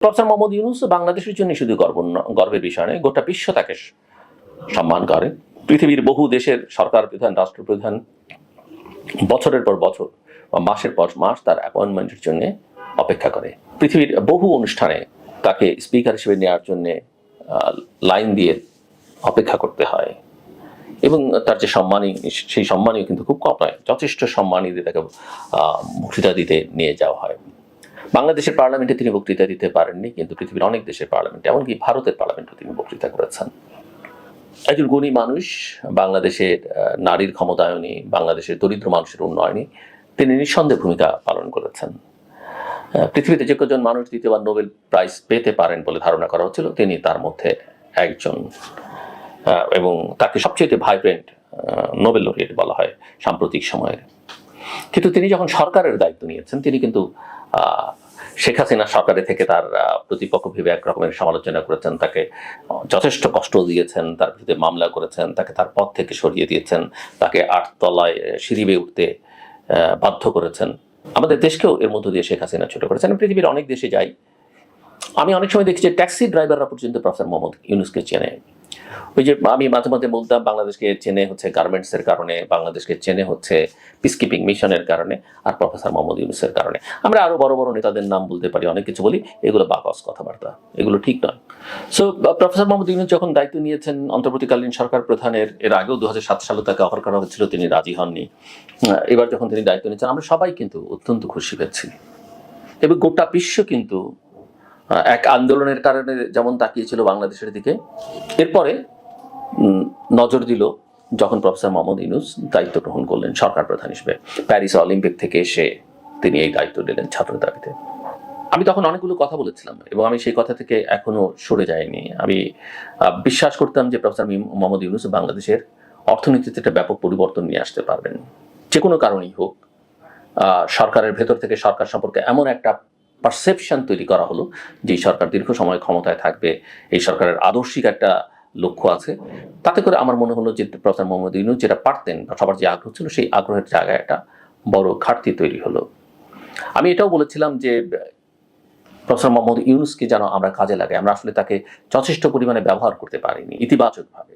Professor Mohammad Yunus বাংলাদেশের জন্য শুধু গর্ব গর্বের বিষয় নয়, গোটা বিশ্ব তাকে সম্মান করে। পৃথিবীর বহু দেশের সরকার প্রধান, রাষ্ট্রপ্রধান, বছরের পর বছর বা মাসের পর মাস তার অ্যাপয়েন্টমেন্টের জন্য অপেক্ষা করে। পৃথিবীর বহু অনুষ্ঠানে তাকে স্পিকার হিসেবে নেওয়ার জন্য লাইন দিয়ে অপেক্ষা করতে হয়। এবং তার যে সম্মানী, সেই সম্মানীয় কিন্তু খুব কম নয়, যথেষ্ট সম্মানী দিয়ে তাকে বক্তৃতা দিতে নিয়ে যাওয়া হয়। বাংলাদেশের পার্লামেন্টে তিনি বক্তৃতা দিতে পারেননি, কিন্তু পৃথিবীর অনেক দেশের পার্লামেন্টে, এমনকি ভারতের পার্লামেন্টে তিনি বক্তৃতা করেছেন। একজন গুণী মানুষ, বাংলাদেশের নারীর ক্ষমতায়নে বাংলাদেশের দরিদ্র মানুষের উন্নয়নে তিনি নিঃসন্দেহে ভূমিকা পালন করেছেন। পৃথিবীতে যে কজন মানুষ দ্বিতীয়বার নোবেল প্রাইজ পেতে পারেন বলে ধারণা করা হচ্ছিল, তিনি তার মধ্যে একজন। এবং তাকে সবচেয়ে ভাইব্রেন্ট নোবেল লরিয়েট বলা হয় সাম্প্রতিক সময়ের। কিন্তু তিনি যখন সরকারের দায়িত্ব নিয়েছেন, তিনি কিন্তু শেখ হাসিনা সরকারে থেকে তার প্রতিপক্ষ ভেবে এক রকমের সমালোচনা করেছেন, তাকে যথেষ্ট কষ্ট দিয়েছেন, তার বিরুদ্ধে মামলা করেছেন, তাকে তার পথ থেকে সরিয়ে দিয়েছেন, তাকে আটতলায় সিঁড়ি উঠতে বাধ্য করেছেন। আমাদের দেশকেও এর মধ্য দিয়ে শেখ হাসিনা ছোট করেছেন। পৃথিবীর অনেক দেশে যাই। আমি অনেক সময় দেখি যে ট্যাক্সি ড্রাইভাররা পর্যন্ত প্রফেসর মোহাম্মদ ইউনুসকে চেনে। ওই যে আমি মাঝে মাঝে বলতাম, বাংলাদেশকে চেনে হচ্ছে গার্মেন্টসের কারণে, বাংলাদেশকে চেনে হচ্ছে পিসকিপিং মিশনের কারণে, আর প্রফেসর মোহাম্মদ ইউনুসের কারণে। আমরা আরও বড় বড় নেতাদের নাম বলতে পারি, অনেক কিছু বলি, এগুলো বাকস কথাবার্তা, এগুলো ঠিক নয়। সো প্রফেসর মোহাম্মদ ইউনুস যখন দায়িত্ব নিয়েছেন অন্তর্বর্তীকালীন সরকার প্রধানের, এর আগেও দু সালে তাকে অফার করা হয়েছিল, তিনি রাজি হননি। এবার যখন তিনি দায়িত্ব নিয়েছেন, আমরা সবাই কিন্তু অত্যন্ত খুশি পেয়েছি। এবং গোটা বিশ্ব কিন্তু এক আন্দোলনের কারণে যেমন তাকিয়েছিল বাংলাদেশের দিকে, এরপরে নজর দিল যখন প্রফেসর মোহাম্মদ ইউনুস দায়িত্ব গ্রহণ করলেন সরকার প্রধান হিসেবে। প্যারিস অলিম্পিক থেকে এসে তিনি এই দায়িত্ব নিলেন ছাত্র দাবিতে। আমি তখন অনেকগুলো কথা বলেছিলাম এবং আমি সেই কথা থেকে এখনও সরে যাইনি। আমি বিশ্বাস করতাম যে প্রফেসর মোহাম্মদ ইউনুস বাংলাদেশের অর্থনীতিতে একটা ব্যাপক পরিবর্তন নিয়ে আসতে পারবেন। যে কোনো কারণেই হোক সরকারের ভেতর থেকে সরকার সম্পর্কে এমন একটা পারসেপশন তৈরি করা হলো যে সরকার দীর্ঘ সময় ক্ষমতায় থাকবে, এই সরকারের আদর্শিক একটা লক্ষ্য আছে। তাতে করে আমার মনে হলো যে প্রফেসর মোহাম্মদ ইউনুস যেটা পারতেন বা সবার যে আগ্রহ ছিল সেই আগ্রহের জায়গায় একটা বড় ঘাটতি তৈরি হলো। আমি এটাও বলেছিলাম যে প্রফেসর মোহাম্মদ ইউনুসকে যেন আমরা কাজে লাগাই, আমরা আসলে তাকে যথেষ্ট পরিমাণে ব্যবহার করতে পারিনি, ইতিবাচকভাবে।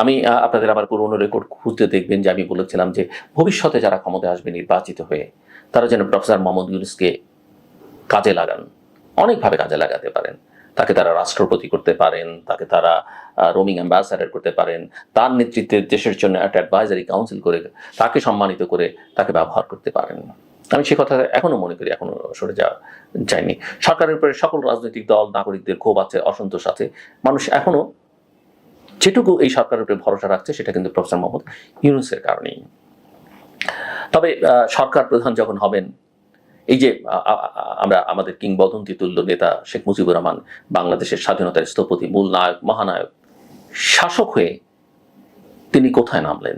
আমি আপনাদের আবার পুরোনো রেকর্ড খুঁজতে দেখবেন যে আমি বলেছিলাম যে ভবিষ্যতে যারা ক্ষমতায় আসবে নির্বাচিত হয়ে, তারা যেন প্রফেসর মোহাম্মদ ইউনুসকে কাজে লাগান। অনেকভাবে কাজে লাগাতে পারেন। তাকে তারা রাষ্ট্রপতি করতে পারেন, তাকে তারা রোমিং অ্যাম্বাসাডার করতে পারেন, তার নেতৃত্বে দেশের জন্য একটা অ্যাডভাইজারি কাউন্সিল করে তাকে সম্মানিত করে তাকে ব্যবহার করতে পারেন। আমি সে কথা এখনও মনে করি, এখনও সরে যাওয়া যায়নি। সরকারের উপরে সকল রাজনৈতিক দল, নাগরিকদের ক্ষোভ আছে, অসন্তোষ আছে। মানুষ এখনও যেটুকু এই সরকারের উপরে ভরসা রাখছে, সেটা কিন্তু প্রফেসর মোহাম্মদ ইউনুসের কারণেই। তবে সরকার প্রধান যখন হবেন এই যে আমরা আমাদের কিংবদন্তি তুল্য নেতা শেখ মুজিবুর রহমান বাংলাদেশের স্বাধীনতার স্থপতি, মূল নায়ক, মহানায়ক, শাসক হয়ে তিনি কোথায় নামলেন?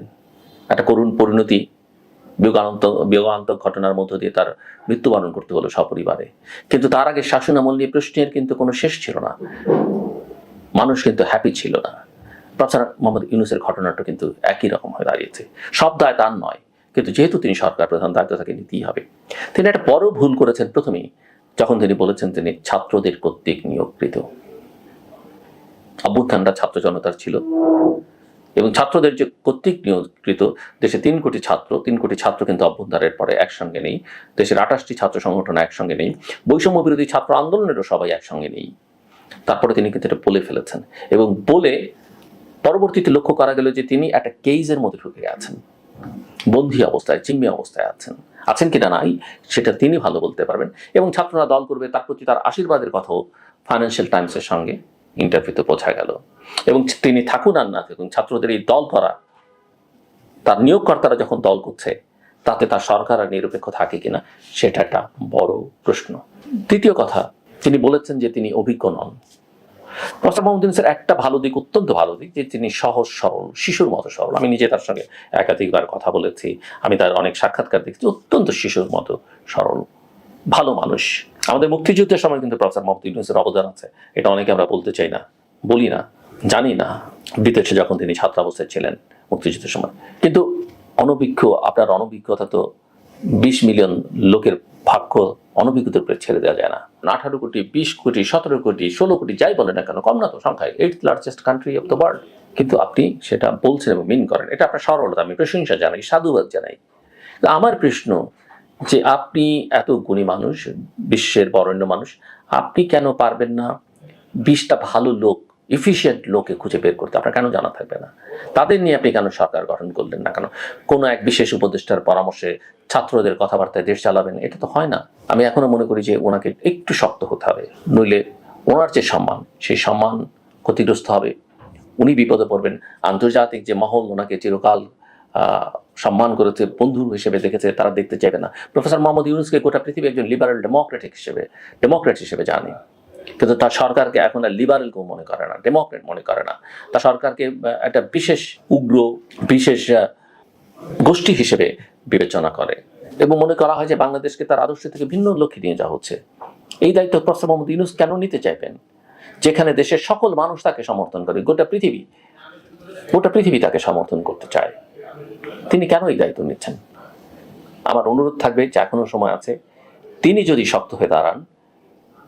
একটা করুণ পরিণতি বিয়োগান্ত বিয়োগান্তক ঘটনার মধ্য দিয়ে তার মৃত্যুবরণ করতে হলো সপরিবারে। কিন্তু তার আগে শাসনামল নিয়ে প্রশ্নের কিন্তু কোনো শেষ ছিল না। মানুষ কিন্তু হ্যাপি ছিল না। প্রফেসর মোহাম্মদ ইউনুসের ঘটনাটা কিন্তু একই রকম হয়ে দাঁড়িয়েছে। সব দায় তার নয়। কিন্তু যেহেতু তিনি সরকার প্রধান, দায়িত্ব তাকে নিতেই হবে। তিনি একটা বড় ভুল করেছেন প্রথমেই, যখন তিনি বলেছেন তিনি ছাত্রদের কর্তৃক নিয়োগকৃত। অভ্যুত্থানটা ছাত্র জনতার ছিল। এবং ছাত্রদের যে কর্তৃক নিয়োগকৃত, দেশে তিন কোটি ছাত্র, তিন কোটি ছাত্র কিন্তু অভ্যুত্থানের পরে একসঙ্গে নেই। দেশের আঠাশটি ছাত্র সংগঠন একসঙ্গে নেই। বৈষম্য বিরোধী ছাত্র আন্দোলনেরও সবাই একসঙ্গে নেই। তারপরে তিনি কিন্তু এটা বলে ফেলেছেন। এবং বলে পরবর্তীতে লক্ষ্য করা গেল যে তিনি একটা কেইজের মধ্যে ঢুকে গেছেন। বন্দী অবস্থায় চিম্মি অবস্থায় আছেন। আছেন কিনা নাই, সেটা তিনি ভালো বলতে পারবেন। এবং ছাত্ররা দল করবে, তার প্রতি তার আশীর্বাদের কথাও ফাইন্যান্সিয়াল টাইমসের সঙ্গে ইন্টারভিউতে বোঝা গেল। এবং তিনি থাকুন আর না থাকুন, ছাত্রদের এই দল করা, তার নিয়োগকর্তারা যখন দল করছে, তাতে তার সরকার আর নিরপেক্ষ থাকে কিনা, সেটা একটা বড় প্রশ্ন। তৃতীয় কথা, তিনি বলেছেন যে তিনি অভিজ্ঞ নন। প্রফেসর মোহাম্মদ ইউনূসের একটা ভালো দিক, অত্যন্ত ভালো দিক, যে তিনি সহজ, সরল, শিশুর মতো সরল। আমি নিজে তার সঙ্গে একাধিকবার কথা বলেছি, আমি তার অনেক সাক্ষাৎকার দেখছি, অত্যন্ত শিশুর মতো সরল, ভালো মানুষ। আমাদের মুক্তিযুদ্ধের সময় কিন্তু প্রফেসর মোহাম্মদ ইউনূসের অবদান আছে। এটা অনেকে আমরা বলতে চাই না, বলি না, জানি না। বিদেশে যখন তিনি ছাত্রাবস্থায় ছিলেন মুক্তিযুদ্ধের সময়। কিন্তু অনভিজ্ঞ, আপনার অনভিজ্ঞতা তো বিশ মিলিয়ন লোকের ভাগ্য অনভিজ্ঞতার উপরে ছেড়ে দেওয়া যায় না। আঠারো কোটি, বিশ কোটি, সতেরো কোটি, ষোলো কোটি, যাই বলে না কেন, কম না তো সংখ্যায়। Eight largest country of the world কিন্তু আপনি সেটা বলছেন এবং মিন করেন। এটা আপনার সরলতা, আমি প্রশংসা জানাই, সাধুবাদ জানাই। আমার প্রশ্ন যে আপনি এত গুণী মানুষ, বিশ্বের বরেণ্য মানুষ, আপনি কেন পারবেন না? বিশটা ভালো লোক ইফিসিয়েন্ট লোকে খুঁজে বের করতে, আপনার কেন জানা থাকবে না? তাদের নিয়ে আপনি কেন সরকার গঠন করলেন না কেন? কোনো এক বিশেষ উপদেষ্টার পরামর্শে ছাত্রদের কথাবার্তায় দেশ চালাবেন, এটা তো হয় না। আমি এখনও মনে করি যে ওনাকে একটু শক্ত হতে হবে। নইলে ওনার যে সম্মান, সেই সম্মান ক্ষতিগ্রস্ত হবে। উনি বিপদে পড়বেন। আন্তর্জাতিক যে মহল ওনাকে চিরকাল সম্মান করেছে, বন্ধু হিসেবে দেখেছে, তারা দেখতে চাইবে না। প্রফেসর মোহাম্মদ ইউনুসকে গোটা পৃথিবী একজন লিবারাল ডেমোক্রেটিক হিসেবে, ডেমোক্রেট হিসেবে জানে। কিন্তু তার সরকারকে এখন আর লিবারেল কেউ মনে করে না ডেমোক্রেট মনে করে না। তার সরকারকে একটা বিশেষ উগ্র, বিশেষ গোষ্ঠী হিসেবে বিবেচনা করে। এবং মনে করা হয় যে বাংলাদেশকে তার আদর্শ থেকে ভিন্ন লক্ষ্যে নিয়ে যাওয়া হচ্ছে। এই দায়িত্ব প্রফেসর মোহাম্মদ ইউনুস কেন নিতে চাইবেন? যেখানে দেশের সকল মানুষ তাকে সমর্থন করে, গোটা পৃথিবী গোটা পৃথিবী তাকে সমর্থন করতে চায়। তিনি কেন এই দায়িত্ব নিচ্ছেন? আমার অনুরোধ থাকবে যে এখনও সময় আছে। তিনি যদি শক্ত হয়ে দাঁড়ান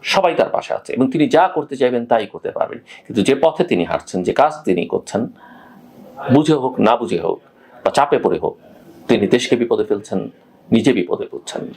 সবাই তার পাশে আছে এবং তিনি যা করতে চাইবেন তাই করতে পারবেন। কিন্তু যে পথে তিনি হাঁটছেন, যে কাজ তিনি করছেন, বুঝে হোক, না বুঝে হোক বা চাপে পড়ে হোক, তিনি দেশকে বিপদে ফেলছেন, নিজে বিপদে পড়ছেন।